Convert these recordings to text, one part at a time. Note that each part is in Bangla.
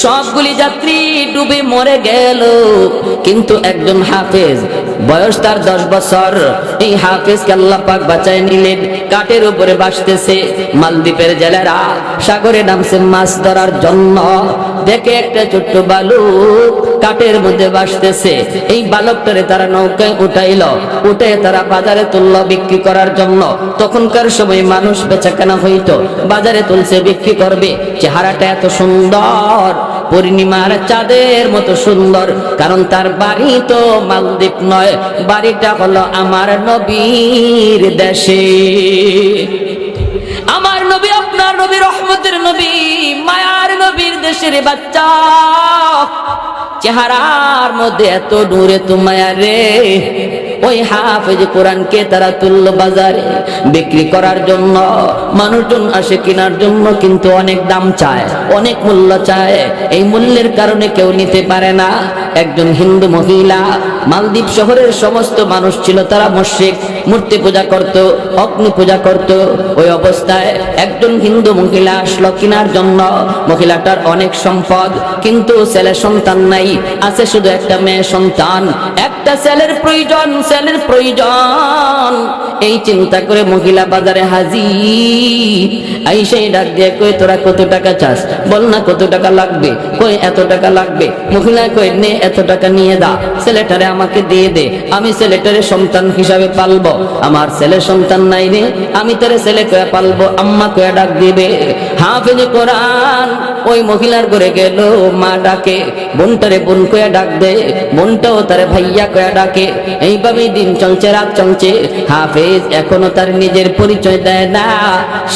সবগুলি যাত্রী ডুবে মরে গেল। কিন্তু একজন হাফেজ, বয়স তার দশ বছর। এই হাফেজকে আল্লাহ পাক বাঁচায় নিলেন, কাঠের উপরে বাসতেছে মালদ্বীপের জেলেরা সাগরে নামছে মাছ ধরার জন্য। দেখে একটা ছোট্ট বালুক কাঠের মধ্যে বাসতেছে এই বালকটারে তারা নৌকায় উঠাইল। উঠে তারা বাজারে তুলল বিক্রি করার জন্য। তখনকার সময় মানুষ বেচা কেনা হইতো। বাজারে তুলছে, বিক্রি করবে। চেহারাটা এত সুন্দর। পূর্ণিমার চাঁদের মতো সুন্দর। কারণ তার বাড়ি তো মালদ্বীপ নয়। বাড়িটা হলো আমার নবীর দেশে। আমার নবী, আপনার নবী, রহমতের নবী, মায়ার নবীর দেশের বাচ্চা। চেহারার মধ্যে এত দূরে তো মায়া রে। ওই হাফেজ কোরআনকে তারা তুলল বাজারে বিক্রি করার জন্য মানুষজন আসে, কেনার জন্য কিন্তু অনেক দাম চায়, অনেক মূল্য চায়। এই মূল্যের কারণে কেউ নিতে পারে না। একজন হিন্দু মহিলা, মালদ্বীপ শহরের সমস্ত মানুষ ছিল তারা মুশরিক। মূর্তি পূজা করত, অগ্নি পূজা করত। ওই অবস্থায় একজন হিন্দু মহিলা আসলো কেনার জন্য। মহিলাটার অনেক সম্পদ, কিন্তু ছেলে সন্তান নাই। আছে শুধু একটা মেয়ে সন্তান। একটা ছেলের প্রয়োজন ছেলের প্রয়োজন। এই চিন্তা করে মহিলা বাজারে হাজির। এই সেই ডাক দিয়ে কই তোরা কত টাকা চাস? বল না কত টাকা লাগবে? কই এত টাকা লাগবে? মহিলা কই নে, এত টাকা নিয়ে দা ছেলেটারে আমাকে দিয়ে দে। আমি ছেলেটারে সন্তান হিসাবে পালবো। আমার ছেলে সন্তান নাই রে, আমি তোরে ছেলে কয়ে পালবো, আম্মা কয়ে ডাক দিবে। হাফেজ কোরআন, ওই মহিলার করে গেল, মা ডাকে, বোনটারে বোন কয়ে ডাক দে, বোনটাও তারে ভাইয়া কয়ে ডাকে। এইভাবেই দিন চলছে, রাত চলছে। হাফেজ এখনও তার নিজের পরিচয় দেয় না।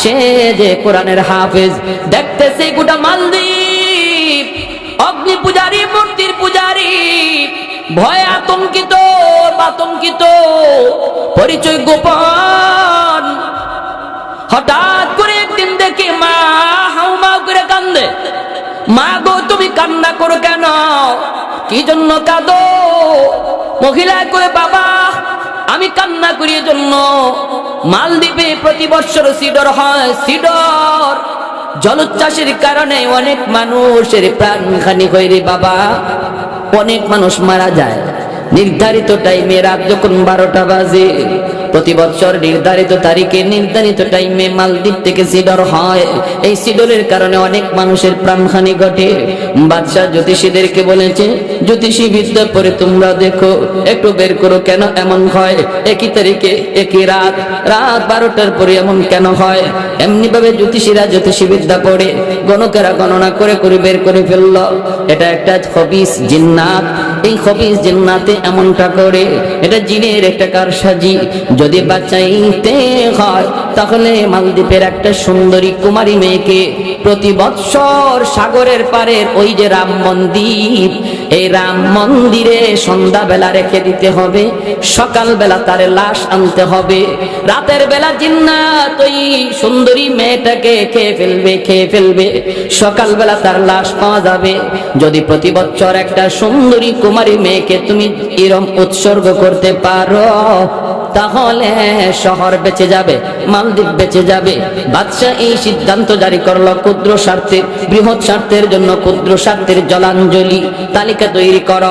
সে যে কোরআনের হাফেজ, দেখতেছে গোটা মালদ্বীপ। অগ্নি পূজারী, মূর্তির পূজারী, ভয় আতঙ্কিত আতঙ্কিত পরিচয় গোপন। হঠাৎ করে একদিন দেখি মা হাউমাউ করে কান্দে। মা গো, তুমি কান্না করো কেন? কি জন্য কাঁদো? মহিলা কয়ে, বাবা, আমি কান্না করি জন্য মালদ্বীপে প্রতি বছর সিডর হয়, সিডর। জলোচ্ছ্বাসের কারণে অনেক মানুষের প্রাণহানি হয় রে বাবা। অনেক মানুষ মারা যায়। নির্ধারিত টাইমে রাত যখন বারোটা বাজে প্রতি বছর নির্ধারিত তারিখে নির্ধারিত টাইমে মালদ্বীপ থেকে সিডর হয়। এই সিডরের কারণে অনেক মানুষের প্রাণহানি ঘটে। বাদশাহ জ্যোতিষীদেরকে বলেছে জ্যোতিষী বিদ্যা পরে তোমরা দেখো, একটু বের করো কেন এমন হয়? একই তারিখে, একই রাত রাত বারোটার পরে এমন কেন হয়? এমনি ভাবে জ্যোতিষীরা জ্যোতিষী বিদ্যা পড়ে। গণকেরা গণনা করে করে বের করে ফেলল। এটা একটা খবিস জিন্নাত। এই খবিস জিন্নাতে এমনটা করে। এটা জিনের একটা কারসাজি। যদি বাঁচাইতে হয়, তাহলে মালদ্বীপের একটা সুন্দরী কুমারী মেয়েকে প্রতি বৎসর সাগরের পারের ওই যে রাম মন্দির, এই রাম মন্দিরে সন্ধ্যাবেলা রেখে দিতে হবে, সকালবেলা তার লাশ আনতে হবে। রাতের বেলা জিন্নাত ওই সুন্দরী মেয়েটাকে খেয়ে ফেলবে খেয়ে ফেলবে, সকালবেলা তার লাশ পাওয়া যাবে। যদি প্রতি বছর একটা সুন্দরী কুমারী মেয়েকে তুমি এরম উৎসর্গ করতে পারো তাহলে শহর বেঁচে যাবে, মালদ্বীপ বেঁচে যাবে। বাদশাহ এই সিদ্ধান্ত জারি করল ক্ষুদ্র স্বার্থের, বৃহৎ স্বার্থের জন্য ক্ষুদ্র স্বার্থের জলাঞ্জলি। তালিকা তৈরি কর।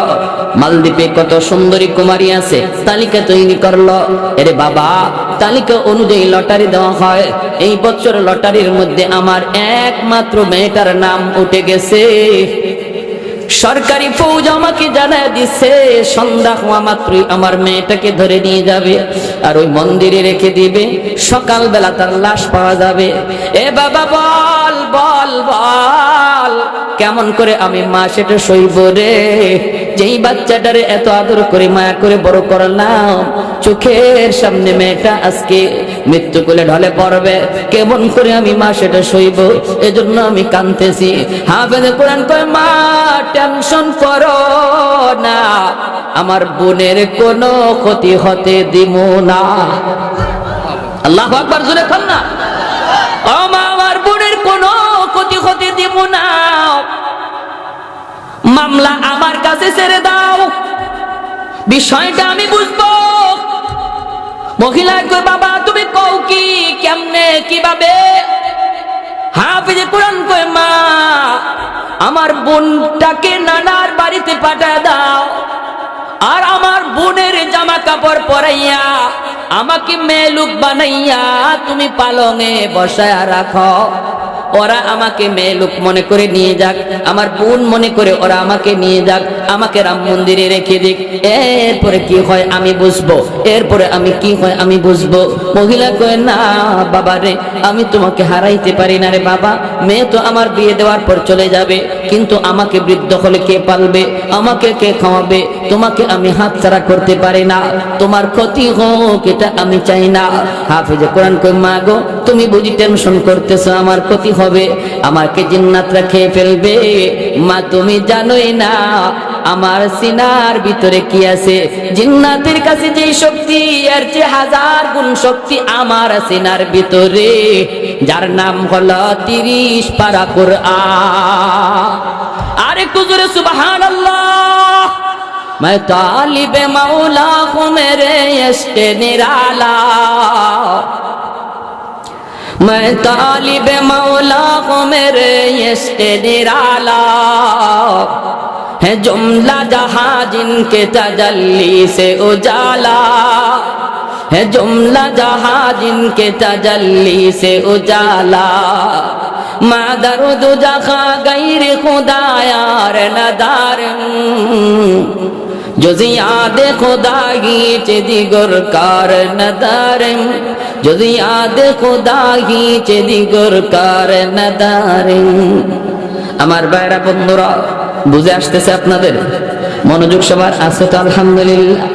মালদ্বীপে কত সুন্দরী কুমারী আছে, তালিকা তৈরি করল। এরে বাবা, তালিকা অনুযায়ী লটারি দেওয়া হয়। এই বছর লটারির মধ্যে আমার একমাত্র মেয়েটার নাম উঠে গেছে। সরকারি ফৌজ আমাকে জানায় দিছে, সন্ধ্যা হওয়া মাত্রই আমার মেয়েটাকে ধরে নিয়ে যাবে আর ওই মন্দিরে রেখে দিবে। সকালবেলা তার লাশ পাওয়া যাবে। এ বাবা, বল বল বল, কেমন করে আমি মা সেটা সইব রে? যেই বাচ্চাটারে এত আদর করে মায়া করে বড় করলাম, চোখের সামনে মেয়েটা আজকে মৃত্যু কোলে ঢলে পড়বে। কেমন করে আমি মা সেটা সইব? এজন্য আমি কানতেছি হাফেজে কোরআন কয়, মা, টেনশন করো না, আমার বোনের কোনো ক্ষতি হতে দিব না। আল্লাহ আকবার জুড়ে খান না। মামলা আমার কাছে ছেড়ে দাও। বিষয়টা আমি বুঝব। মহিলা বাবা, তুমি কও কি? কেমনে, কীভাবে? হাফিজে কোরআন কয়, মা, আমার বোনটাকে নানার বাড়িতে পাঠায় দাও। আর আমার বোনের জামা কাপড় পরাইয়া আমাকে মেলুক বানাইয়া তুমি পালঙে বসায় রাখো। ওরা আমাকে মেয়ে লোক মনে করে নিয়ে যাক, আমার বোন মনে করে ওরা আমাকে নিয়ে যাক, আমাকে রাম মন্দিরে রেখে দিক। এরপরে কি হয় আমি বুঝব, এরপরে আমি কি হয় আমি বুঝব। মহিলা কয়ে, না বাবা রে, আমি তোমাকে হারাইতে পারি না রে বাবা, মেয়ে তো আমার বিয়ে দেওয়ার পর চলে যাবে কিন্তু আমাকে বৃদ্ধ হলে কে পালবে? আমাকে কে খাওয়াবে? তোমাকে আমি হাত ছাড়া করতে পারি না। তোমার ক্ষতি হোক, এটা আমি চাই না। হাফিজে কোরআন কই মা গো, তুমি বুঝি টেনশন করতেছো, আমার ক্ষতি হবে। আমাকে জিন্নাতরা খেয়ে ফেলবে। মা, তুমি জানোই না, আমার সিনার ভিতরে কি আছে? জিন্নাতের কাছে যে শক্তি, এর যে হাজার গুণ শক্তি আমার সিনার ভিতরে। যার নাম হলো তিরিশ পারা কোরআন আর একটু জোরে সুবহানাল্লাহ मैं तालिब मौला हूँ मेरे इश्क निराला मैं तालिब मौला हूँ मेरे इश्क निराला है जुमला जहाँ जिनके तजल्ली से उजाला হে জুমলা জাহাজিন কে তাজল্লি সে উজালা মা দারু দু জাখা গির খুদায়ার নদার যদি আদে খুদাগি চে দি গুরকার নদার যদি আদে খুদাগি চে দি গুরকার নদার আমার বাইরা বন্ধুরা বুঝে আসতেছে আপনাদের মনোযোগ সবার আছে তো আলহামদুলিল্লাহ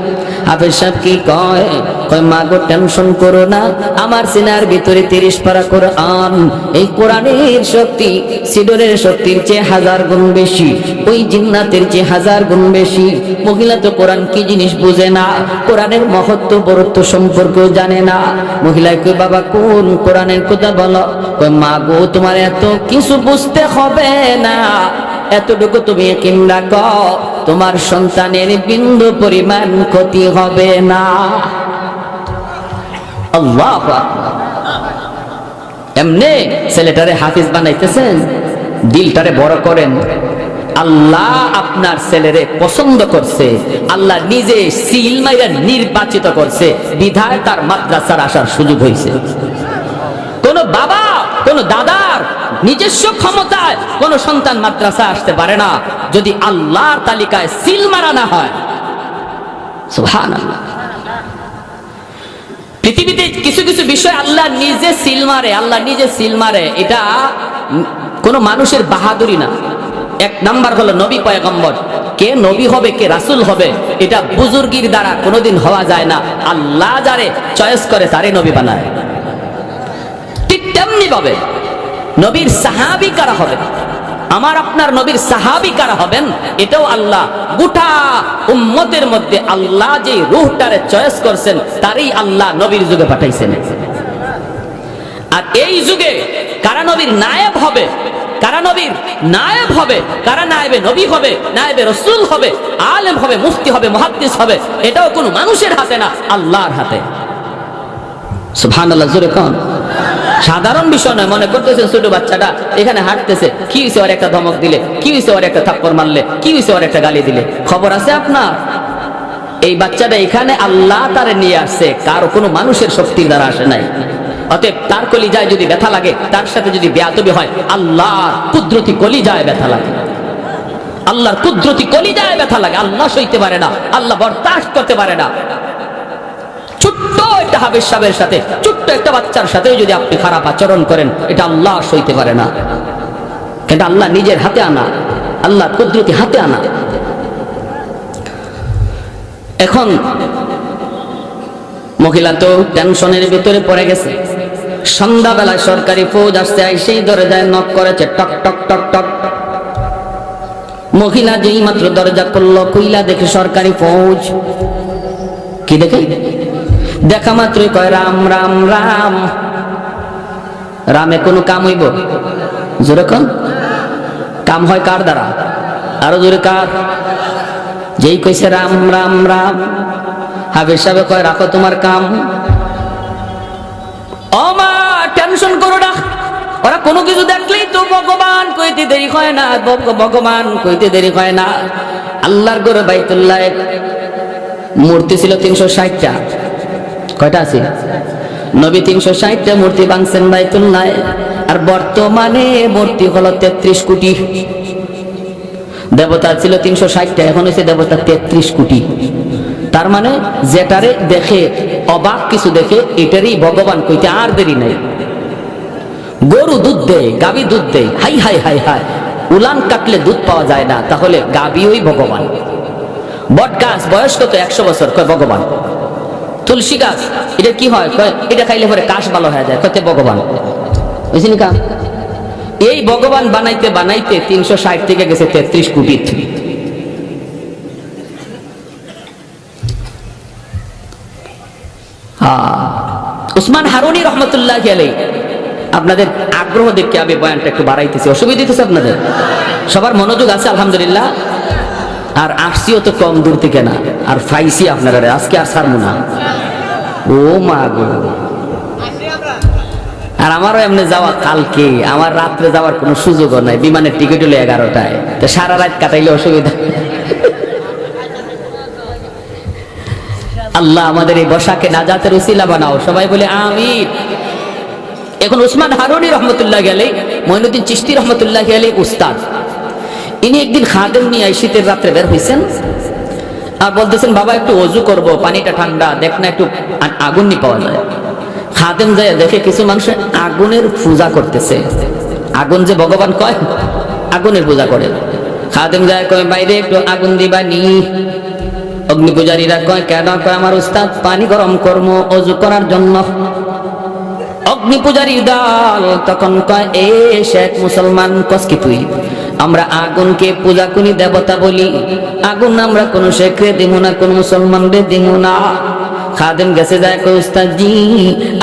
হাফেজ সাহেব কি কয় কয় মা টেনশন করো না, আমার সিনার ভিতরে তিরিশ পারা কোরআন। এই কোরআনের শক্তি, সিডরের শক্তির চেয়ে হাজার গুণ বেশি, ওই জিন্নাতের চেয়ে হাজার গুণ বেশি। মহিলা তো কোরআন কি জিনিস বুঝে না, কোরআনের মহত্ব, বরত্ব সম্পর্কেও জানে না। মহিলা কই বাবা, কোন কোরআনের কথা বলো? কয় মা গো তোমার এত কিছু বুঝতে হবে না। এতটুকু তুমি কিন রাখো, তোমার সন্তানের বিন্দু পরিমাণ ক্ষতি হবে না। আল্লাহ এমনি ছেলেটারে হাফিজ বানাইতেছেন, দিলটারে বড় করেন। আল্লাহ আপনার ছেলেরে পছন্দ করছে, আল্লাহ নিজে সিল মাইরা নির্বাচিত করছে, বিধায় তার মাদ্রাসার আসার সুযোগ হয়েছে কোন বাবা, কোন দাদার নিজস্ব ক্ষমতায় কোন সন্তান মাদ্রাসা আসতে পারে না, যদি আল্লাহর তালিকায় সিল মারা না হয়। সুবহানাল্লাহ। পৃথিবীতে কিছু কিছু বিষয় আল্লাহ নিজে সিল মারে, আল্লাহ নিজে সিল মারে। এটা কোন মানুষের বাহাদুরি না। এক নাম্বার হলো নবী পয়গম্বর। কে নবী হবে, কে রাসুল হবে, এটা বুজুর্গির দ্বারা কোনোদিন হওয়া যায় না। আল্লাহ যারে চয়েস করে, তারে নবী বানায়। ঠিক তেমনি ভাবে নবীর সাহাবি কারা হবে? আমার আপনার নবীর সাহাবি কারা হবেন? এটাও আল্লাহ। গোটা উম্মতের মধ্যে আল্লাহ যে রুহটারে চয়েস করছেন, তারই আল্লাহ নবীর যুগে পাঠাইছেন। আর এই যুগে কারা নবীর নায়েব হবে? কারা নবীর নায়েব হবে? কারা নায়েবে নবী হবে? নায়েবে রসুল হবে? আলেম হবে? মুফতি হবে? মহাদ্দিস হবে? এটাও কোনো মানুষের হাতে না, আল্লাহর হাতে। সুবহানাল্লাহ, জোরে কোন। সাধারণ বিষয় নয়, মনে করতেছেন ছোট বাচ্চাটা এখানে হাঁটতেছে। কি হয়েছে ওর একটা ধমক দিলে? কি হয়েছে ওর একটা থাপ্পড় মারলে? কি হয়েছে ওর একটা গালি দিলে? খবর আছে আপনার? এই বাচ্চাটা এখানে আল্লাহ তারে নিয়ে আসছে, কারও কোনো মানুষের শক্তির দ্বারা আসে নাই। অতএব তার কলিজায় যদি ব্যথা লাগে, তার সাথে যদি বেয়াতবি হয়, আল্লাহর কুদরতি কলিজায় ব্যথা লাগে। আল্লাহর কুদরতি কলিজায় ব্যথা লাগে। আল্লাহ সইতে পারে না, আল্লাহ বরদাস্ত করতে পারে না। ছোট্ট একটা হাবের সাবের সাথে, ছোট্ট একটা বাচ্চার সাথেও যদি আপনি খারাপ আচরণ করেন, এটা আল্লাহ সইতে পারে না। এটা আল্লাহ নিজের হাতে আনা, আল্লাহ কুদরতি হাতে আনা। এখন মহিলা তো টেনশনের ভিতরে পড়ে গেছে। সন্ধ্যাবেলায় সরকারি ফৌজ আসতে সেই দরজায় নক করেছে, টক টক টক টক। মহিলা যেই মাত্র দরজা করল কইলা দেখে সরকারি ফৌজ। কি দেখে? দেখা মাত্রই কয়, রাম রাম রাম। রামে কোনো কাম হইব? জোরে কন। কাম হয় কার দ্বারা? আরও জোরে কার। যেই কইছে, রাম রাম রাম। হাবির সাহেব কয়, রাখো তোমার কাম। ও মা, টেনশন করো না। ওরা কোনো কিছু দেখলেই তো ভগবান কইতে দেরি হয় না, ভগ- ভগবান কইতে দেরি হয় না। আল্লাহর গড়ে বাইতুল্লাহ, মূর্তি ছিল তিনশো ষাটটা। কয়টা আছে? নবী তিনশো ষাটটা মূর্তি বাংছেন বাইতুল্লাহ। আর বর্তমানে মূর্তি হলো তেত্রিশ কোটি। দেবতা ছিল তিনশো ষাটটা, এখন হচ্ছে দেবতা তেত্রিশ কোটি। তার মানে যেটারে দেখে, অবাক কিছু দেখে, এটারই ভগবান কইতে আর দেরি নাই। গরু দুধ দেয়, গাবি দুধ দেয়, হাই হাই হাই হাই। উলান কাটলে দুধ পাওয়া যায় না, তাহলে গাবি ওই ভগবান। বট গাছ বয়স কত একশো বছর, কয় ভগবান? তুলসী গাছ, এটা কি হয়? এটা খাইলে পরে কাশ ভালো হয়ে যায়। কতে ভগবান। বুঝলি কা? এই ভগবান বানাইতে বানাইতে তিনশো ষাট থেকে গেছে তেত্রিশ কোটি। উসমান হারুনি রহমতুল্লাহ আলাই আপনাদের আগ্রহ দেখে আমি বয়ানটা একটু বাড়াইতেছি। অসুবিধা আপনাদের? সবার মনোযোগ আছে, আলহামদুলিল্লাহ। আর আসছিও তো কম দূর থেকে না। আর ফাইসি আপনারা আজকে আর ছাড়বো না। ও মা গো। আর আমারও এমনি যাওয়া কালকে, আমার রাত্রে যাওয়ার কোনো সুযোগও নাই, বিমানের টিকিট হলো এগারোটায়। তো সারা রাত কাটাইলে অসুবিধা। আল্লাহ আমাদের এই বসাকে নাজাতের উসিলা বানাও। সবাই বলে আমির এখন উসমান হারুনি রহমতুল্লাহ গেলে মঈনুদ্দিন চিস্তি রহমতুল্লাহ গেলে উস্তাদ। ইনি একদিন খাদেম নিয়ে শীতের রাত্রে বের হয়েছেন আর বলতেছেন, বাবা, একটু অজু করব, পানিটা ঠান্ডা, দেখ না একটু আগুন নি পাওয়া যায়। খাদেম যায়, দেখে কিছু মানুষ আগুনের পূজা করতেছে। আগুন যে ভগবান কয়, আগুনের পূজা করে। খাদেম যায়, কয়, বাইরে একটু আগুন দিবা নি। অগ্নি পূজারীরা কয়, কেন? কয়, আমার উস্তাদ, পানি গরম কর্ম অজু করার জন্য। অগ্নি পূজারীর দল তখন কয়, এ শেখ মুসলমান কসকি তুই? আমরা আগুনকে পূজা করি দেবতা বলি। আগুন আমরা কোন শেখরে দিব না, কোন মুসলমানরে দিব না। খাদেম গেছে যায় উস্তাদজি,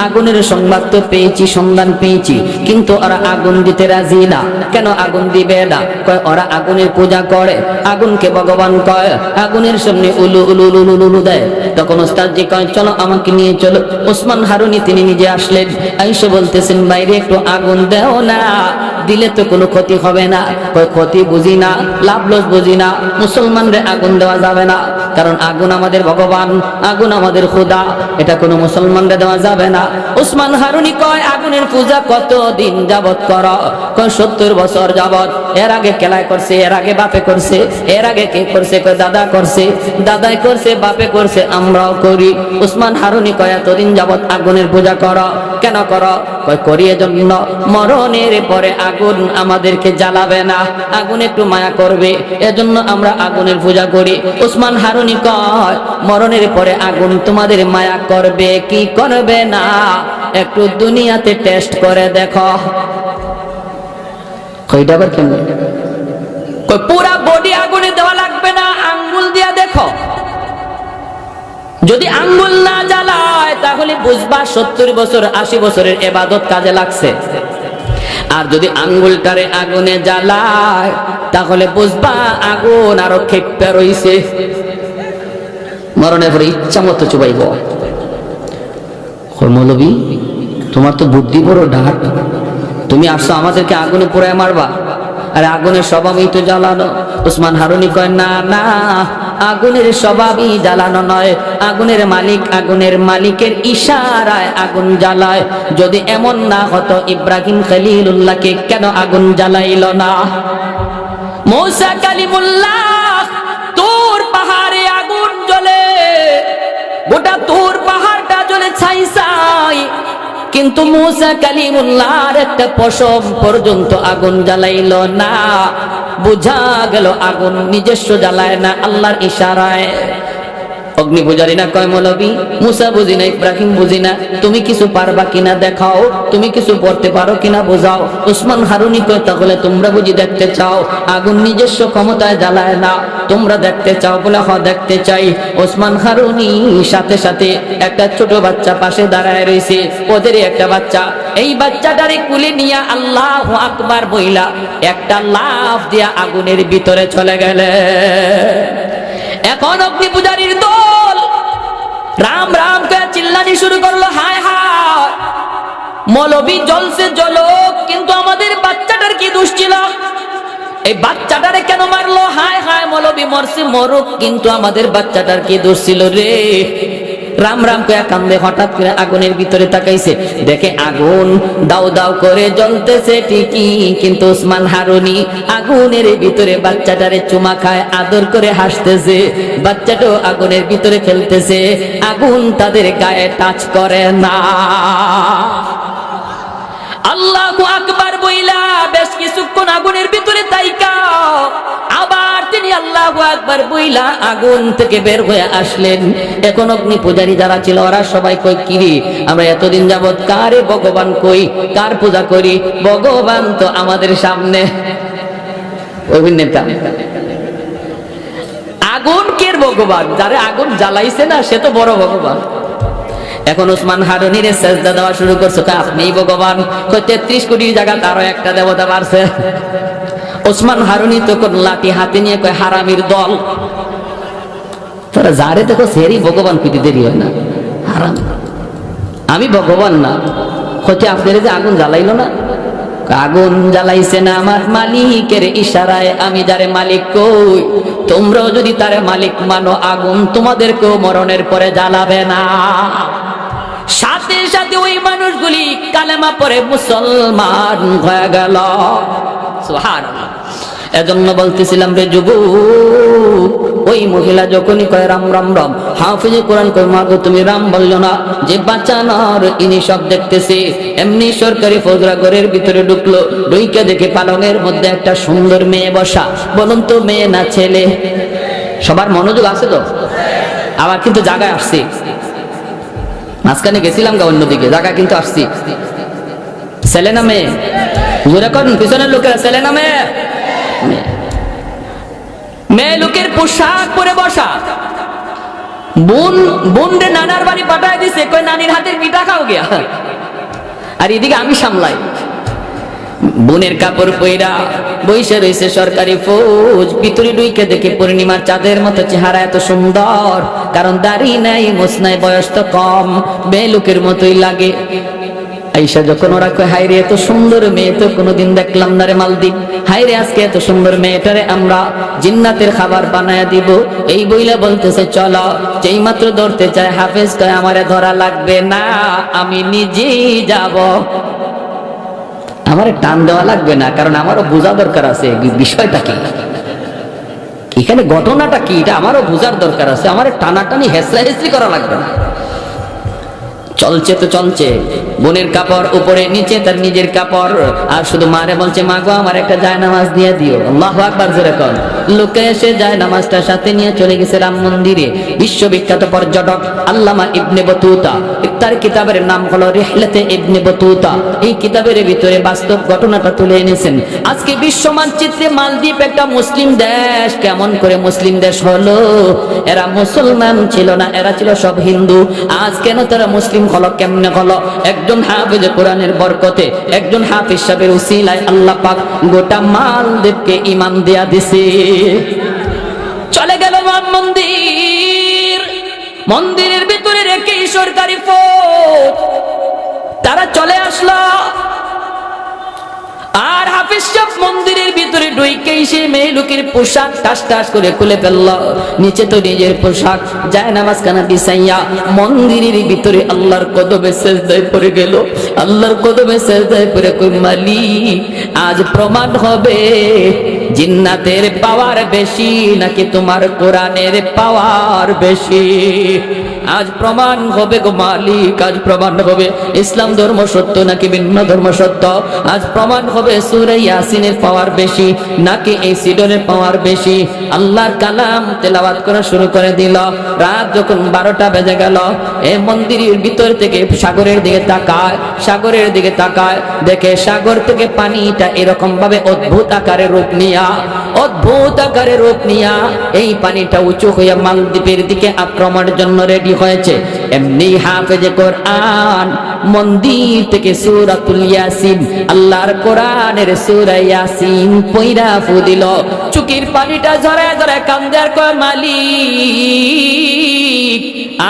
আগুনের সংবাদ তো পেয়েছি, সন্ধান পেয়েছি, কিন্তু ওরা আগুন দিতে রাজি না। কেন আগুন দিবে না? কয়, ওরা আগুনের পূজা করে, আগুনকে ভগবান কয়, আগুনের সামনে উলু উলু উলু উলু দেয়। তখন ওস্তাদজি কয়, চলো আমাকে নিয়ে চলো। ওসমান হারুনি তিনি নিজে আসলেন, আইসে বলতেছেন, বাইরে একটু আগুন দেও না। দিলে তো কোনো ক্ষতি হবে না। কয় ক্ষতি বুঝি না, লাভ লস বুঝি না, মুসলমানরে আগুন দেওয়া যাবে না। কারণ আগুন আমাদের ভগবান, আগুন আমাদের খুদা, এটা কোনো মুসলমানরে দেওয়া যাবে না। উসমান হারুনি কয়, আগুনের পূজা কত দিন যাবত কর? কয়, সত্তর বছর যাবত এর আগে কেলায় করছে, এর আগে বাপে করছে, এর আগে কে করছে, কয়, দাদা করছে, দাদাই করছে, বাপে করছে, আমরাও করি। উসমান হারুনি কয়, এতদিন যাবত আগুনের পূজা কর। কেন কর? করি এজন্য মরণের পরে আগুন আমাদেরকে জ্বালাবে না। আগুন একটু মায়া করবে। এজন্য আমরা আগুনের পূজা করি। উসমান হারুনি কয়, মরণের পরে আগুন তোমাদের মায়া করবে। কি করবে না? একটু দুনিয়াতে টেস্ট করে দেখো। কইটা আবার কই পুরা যদি আঙ্গুল না জ্বালায়, তাহলে বুঝবা সত্তর বছর, আশি বছরের এবাদত কাজে লাগছে। আর যদি আঙ্গুলটারে আগুনে জ্বালায়, তাহলে বুঝবা আগুন আরও খেপে রইছে। মরণের পরে ইচ্ছা মতো চুবাইব। তোমার তো বুদ্ধি বড় ডাক তুমি আসছো আমাদেরকে আগুনে পোড়ায় মারবা। আরে আগুনের স্বভাবই তো জ্বালানো। উসমান হারুনি কয়, না না, আগুনের স্বভাবই জ্বালানো নয়। আগুনের মালিক আগুনের মালিকের ইশারায় আগুন জ্বালায়। যদি এমন না হতো ইব্রাহিম খলিলুল্লাহকে কেন আগুন জ্বালাইল না? মৌসা কালিমুল্লাহ, তোর পাহাড়ে আগুন জ্বলে, গোটা তোর পাহাড়টা জ্বলে ছাই ছাই। কিন্তু মুসা কালিমুল্লাহর একটা পশম পর্যন্ত আগুন জ্বালাইল না। বুঝা গেল আগুন নিজস্ব জ্বালায় না, আল্লাহর ইশারায়। অগ্নি পূজারি না, কয় মৌলবী, মুসা বুঝি না, ইব্রাহিম বুঝি না, তুমি কিছু পারবা কিনা দেখাও, তুমি কিছু পড়তে পারো কিনা বোঝাও। উসমান হারুনি কয়, তাহলে তোমরা বুঝি দেখতে চাও, আগুন নিজস্ব ক্ষমতায় জ্বালায় না, তোমরা দেখতে চাও বলে হ দেখতে চাই। ওসমান হারুনি সাথে সাথে একটা ছোট বাচ্চা পাশে দাঁড়ায় রয়েছে, ওদেরই একটা বাচ্চা। এই বাচ্চাটারে কুলে নিয়ে আল্লাহ আকবার বইলা, একটা লাফ দিয়া আগুনের ভিতরে চলে গেলে। এখন অগ্নি পূজারীর দল। রাম রাম করে চিল্লানি শুরু করল, হায় হায়। মৌলবি জলসে জলক, কিন্তু আমাদের বাচ্চাটার কি দোষ ছিল? এই বাচ্চাটারে কেন মারলো? হায় হায় মৌলবি মরছে, মরুক, কিন্তু আমাদের বাচ্চাটার কি দোষ ছিল রে? রাম রাম কয়া কান্দে, হঠাৎ করে আগুনের ভিতরে তাকাইছে। দেখে আগুন দাও দাও করে জ্বলতেছে ঠিকই, কিন্তু ওসমান হারুনি আগুনের ভিতরে বাচ্চাটারে চুমা খায়, আদর করে হাসতেছে। বাচ্চাটাও আগুনের ভিতরে খেলতেছে, আগুন তাদের গায়ে টাচ করে না। আল্লাহু আকবার বইলা, বেশ কিছুক্ষণ আগুনের ভিতরে তাইকা, আবার তিনি আল্লাহু আকবার বইলা আগুন থেকে বের হয়ে আসলেন। এখন অগ্নি পূজারী যারা ছিল, ওরা সবাই কই কিরি আমরা এতদিন যাবৎ কারে ভগবান কই, কার পূজা করি? ভগবান তো আমাদের সামনে। অভিনেতা আগুন কের ভগবান? যারা আগুন জ্বালাইছে না, সে তো বড় ভগবান। এখন উসমান হারুনির সেজদা দেওয়া শুরু করছে কয় আপনিই ভগবান? তেত্রিশ কোটি জায়গা তারও একটা দেবতা বাড়ছে ওসমান হারুনি তখন লাঠি হাতে নিয়ে কয়, হারামির দল। তারা যারে দেখো, সেরই ভগবান, পিটি দেরি হয় না। হারাম। আমি ভগবান না। হচ্ছে আপনার যে আগুন জ্বালাইলো না? আগুন জ্বালাইছে না আমার মালিকের ইশারায়। আমি যারে মালিক কই? তোমরাও যদি তারে মালিক মানো, আগুন তোমাদেরকেও মরণের পরে জ্বালাবে না। সাথে সাথে ওই মানুষগুলি কালেমা পরে মুসলমান হয়ে গেল। সুবহানাল্লাহ। এজন্য বলতেছিলাম, রে যুব, ওই মহিলা যখনই কয়, রাম রাম রাম হাফিজে কোরআন কয় মাগো তুমি রাম বলল না যে বাঁচানোর ইনি সব দেখতেছে, এমনি সরকারি ফজরা ঘরের ভিতরে ঢুকলো, ঢুইকে দেখে পালঙের মধ্যে একটা সুন্দর মেয়ে বসা, বলুন তো মেয়ে না ছেলে? সবার মনোযোগ আছে তো? আবার কিন্তু জায়গায় আসছি। মাঝখানে গেছিলাম গা অন্যদিকে জায়গা কিন্তু আসছি। ছেলে না মেয়ে? পিছনের লোকেরা ছেলে না মেয়ে? মেয়ে। লোকের পোশাক পরে বসা। বোন বোন রে নানার বাড়ি পাঠায় দিছে কই নানির হাতের পিঠা খাও গিয়া। আর এদিকে আমি সামলাই। বোনের কাপড় পইরা বইসে রয়েছে সরকারি ফৌজ। ভিতরে ডুইকে দেখে পূর্ণিমার চাঁদের মতো চেহারা এত সুন্দর। কারণ দাড়ি নাই মোস নাই, বয়স তো কম। মেয়ে লোকের মতোই লাগে। আইসা যখন ওরা কয় হাইরে এত সুন্দর মেয়ে তো কোনোদিন দেখলাম না রে মালদ্বীপ হাইরে আজকে এত সুন্দর মেয়েটারে আমরা জিন্নাতের খাবার বানায়া দিব। এই বইলা বলতেছে, চলো, যেই মাত্র ধরতে চায়, হাফেজ কয়, আমারে ধরা লাগবে না, আমি নিজেই যাব। আমার টান দেওয়া লাগবে না, কারণ আমারও বোঝা দরকার আছে বিষয়টা কি? এখানে ঘটনাটা কি? এটা আমারও বোঝার দরকার আছে। আমার টানাটানি হেসরা হেসরি করা লাগবে না। চলছে তো চলছে। বোনের কাপড় উপরে, নিচে তার নিজের কাপড়। আর শুধু মারে বলছে মা গো আমার একটা জায়নামাজ দিয়ে দিও। আল্লাহ জোরে কর লোকে এসে যায় নামাজটা সাথে নিয়ে চলে গেছে রাম মন্দিরে। বিশ্ববিখ্যাত পর্যটক আল্লামা ইবনে বতুতা। তার কিতাবের নাম হলো রেহলেতে ইবনে বতুতা। এই কিতাবের ভিতরে বাস্তব ঘটনাটা তুলে এনেছেন। আজকে বিশ্ব মানচিত্রে মালদ্বীপ একটা মুসলিম দেশ। কেমন করে মুসলিম দেশ হলো? এরা মুসলমান ছিল না, এরা ছিল সব হিন্দু। আজ কেন তারা মুসলিম হলো, কেমনে হলো? একজন হাফিজ কোরআনের বরকতে, একজন হাফিজ সাহেবের উসিলায় আল্লাহ পাক গোটা মালদ্বীপকে ইমান দেয়া দিছে। চলে গেল রাম মন্দির। মন্দিরের ভিতরে রেখে সরকারি ফৌজ তারা চলে আসলো। আর হাফিজ সাহেব মন্দিরের ভিতরে ঢুইকে সে মেয়ে লোকের পোশাক টাস টাস করে খুলে ফেলল। নিচে তো নিজের পোশাক, যায় নামাজ কানা বিছাইয়া মন্দিরের ভিতরে আল্লাহর কদমে সেজদায় পড়ে গেল। আল্লাহর কদমে সেজদায় পড়ে কই মালি আজ প্রমাণ হবে। জিন্নাতের পাওয়ার বেশি নাকি তোমার কোরআনের পাওয়ার বেশি? আজ প্রমাণ হবে গো মালিক, আজ প্রমাণ হবে ইসলাম ধর্ম সত্য নাকি ভিন্ন ধর্ম সত্য? আজ প্রমাণ হবে সুরে ইয়াসিনের পাওয়ার বেশি নাকি এই সিডনের পাওয়ার বেশি? আল্লাহর কালাম তেলাওয়াত করা শুরু করে দিল। রাত যখন বারোটা বেজে গেল, এ মন্দিরের ভিতর থেকে সাগরের দিকে তাকায়, সাগরের দিকে তাকায়, দেখে সাগর থেকে পানিটা এরকম ভাবে অদ্ভুত আকারে রূপ নিয়া 啊 অদ্ভুত আকারে রূপ নিয়া এই পানিটা উঁচু হইয়া মালদ্বীপের দিকে আক্রমণের জন্য রেডি হয়েছে। এমনি হাফেজে কোরআন, মন্দির থেকে সূরাতুল ইয়াসিন, আল্লাহর কোরআনের সূরা ইয়াসিন পয়রা ফুদিল চুকির পানিটা ঝরে ঝরে কান্দার কয়, মালিক,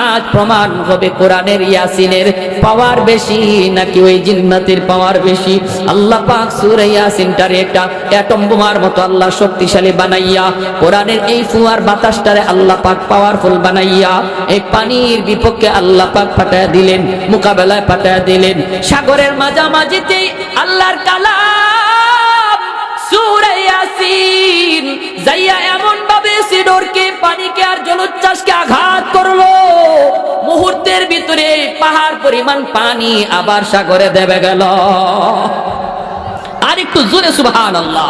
আজ প্রমাণ হবে কোরআনের ইয়াসিনের পাওয়ার বেশি নাকি ওই জিন্নাতের পাওয়ার বেশি? আল্লাহ পাক সূরা ইয়াসিনটারে একটা অ্যাটম বোমার মতো আল্লাহ শক্তিশালী বানাইয়া, কোরআনের এই ফুয়ার বাতাসটারে আল্লাহ পাক পাওয়ারফুল বানাইয়া, এই পানির বিপক্ষে আল্লাহ পাক পাঠায় দিলেন, মোকাবেলায় পাঠায় দিলেন। সাগরের মাঝামাঝিতে আল্লাহর কালাম, সূরা ইয়াসিন, যাইয়া এমন ভাবে সিডোরকে পানিকে আর জলোচ্ছ্বাসকে আঘাত করল। মুহূর্তের ভিতরে পাহাড় পরিমাণ পানি আবার সাগরে দেবে গেল। আর একটু জোরে সুবহানাল্লাহ।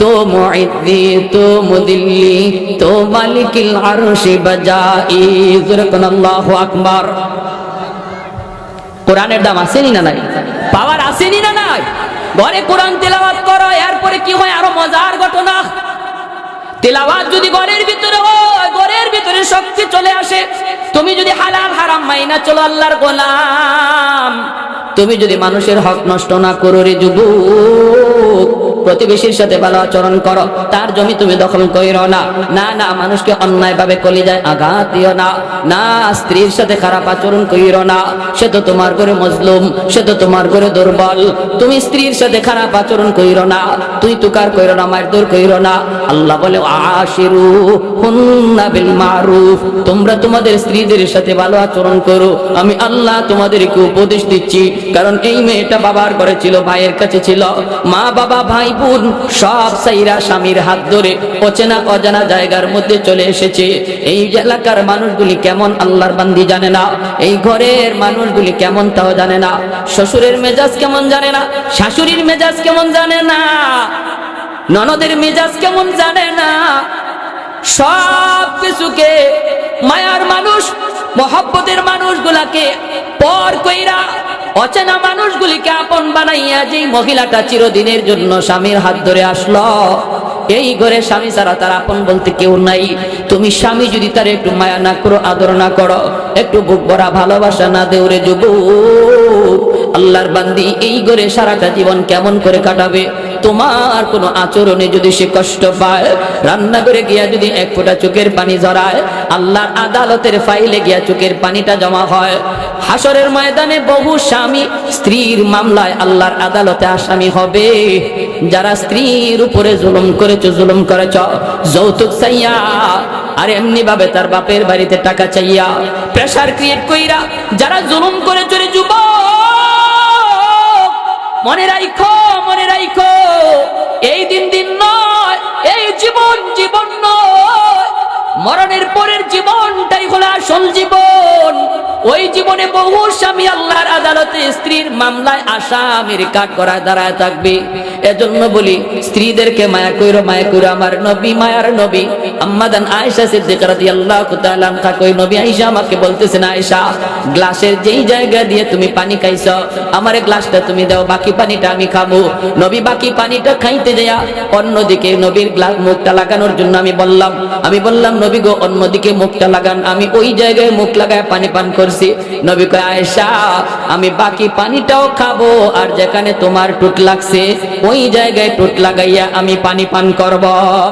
তো মুইদ্দি তো মুদিল্লি, তো মালিকিল আরশি বাজাই যুরকুন আল্লাহু আকবার। কোরআনের দাম আসেনি না নাই? পাওয়ার আসেনি না নাই? ঘরে কোরআন তেলাওয়াত করো, এরপরে কি হয়? আরও মজার ঘটনা। তেলাওয়াত যদি ঘরের ভিতরে হয়, ঘরের ভিতরে শক্তি চলে আসে। তুমি যদি হালাল হারাম মাইনা চলো আল্লাহর গোলাম। তুমি যদি মানুষের হক নষ্ট না করো রে যুবক। প্রতিবেশীর সাথে ভালো আচরণ করো। তার জমি তুমি দখল করিও না। না না, মানুষকে অন্যায় ভাবে কলিজায় আঘাত দিও না। না, স্ত্রীর সাথে খারাপ আচরণ করিও না। সে তো তোমার ঘরে মজলুম, সে তো তোমার ঘরে দুর্বল। তুমি স্ত্রীর সাথে খারাপ আচরণ করিও না। তুই তুকার কইরো না, মারধর কইরো না। আল্লাহ বলে, আশিরু হুন্না বিল মারুফ। তোমরা তোমাদের স্ত্রীদের সাথে ভালো আচরণ করো। আমি আল্লাহ তোমাদেরকে উপদেশ দিচ্ছি। কারণ এই মেয়েটা বাবার ঘরে ছিল, ভাইয়ের কাছে ছিল। মা বাবা ভাই বোন সব সাইরা স্বামীর হাত ধরে অচেনা অজানা জায়গার মধ্যে চলে এসেছে। এই এলাকার মানুষগুলি কেমন আল্লাহর বান্দি জানে না, এই ঘরের মানুষগুলি কেমন তাও জানে না। শ্বশুরের মেজাজ কেমন জানে না, শাশুড়ির মেজাজ কেমন জানে না, ননদের মেজাজ কেমন জানে না। সব কিছুকে মায়ার মানুষ মহব্বতের মানুষগুলাকে পর কইরা অচেনা মানুষগুলিকে আপন বানাইয়া যেই মহিলাটা চিরদিনের জন্য স্বামীর হাত ধরে আসলো, এই ঘরে স্বামী ছাড়া তার আপন বলতে কেউ নাই। তুমি স্বামী যদি তার একটু মায়া না করো, আদর না করো, একটু বুক ভরা ভালোবাসা না দেউরে যুব আল্লাহর বান্দি এই ঘরে সারাটা জীবন কেমন করে কাটাবে? তোমার কোনো আচরণে যদি সে কষ্ট পায়, রান্না করে গিয়া যদি এক ফোঁটা চোখের পানি জড়ায় আল্লাহর আদালতের ফাইলে গিয়া চোখের পানিটা জমা হয়। হাসরের ময়দানে বহু স্বামী স্ত্রীর মামলায় আল্লাহর আদালতে আসামি হবে। যারা স্ত্রীর উপরে জুলুম করেছ জুলুম করেছ, যৌতুক চাইয়া, আর এমনি ভাবে তার বাপের বাড়িতে টাকা চাইয়া প্রেসার ক্রিয়েট কইরা যারা জুলুম করে চলে যুবক মনে রাইখো মনে রাইখো। এই দিন দিন নয়, এই জীবন জীবন নয়। মরণের পরের জীবনটাই হলো আসল জীবন। ওই জীবনে বহু স্বামী আল্লাহর আদালতে স্ত্রীর মামলায় আসামির কাঠ করায় দাঁড়ায় থাকবে। এজন্য বলি, স্ত্রীদেরকে মায়া কইরো মায়া কইরো আমার নবী, মায়ার নবী। আম্মাদান আয়েশা সিদ্দিকা রাদিয়াল্লাহু তাআলা আনহা কই, নবী আয়েশা আমাকে বলতেছেন আয়েশা, গ্লাসের যেই জায়গা দিয়ে তুমি পানি খাইছো, আমারে গ্লাসটা তুমি দাও, বাকি পানিটা আমি খাব নবী, বাকি পানিটা খাইতে যায়া অন্যদিকে নবীর গ্লাস মুখটা লাগানোর জন্য আমি বললাম। আমি বললাম, নবী গো, অন্যদিকে মুখটা লাগান। আমি ওই জায়গায় মুখ লাগায় পানি পান করছি নবী কয়, আয়েশা, আমি বাকি পানিটাও খাব, আর যেখানে তোমার টুট লাগছে, ওই জায়গায় টুট লাগাইয়া আমি পানি পান করব।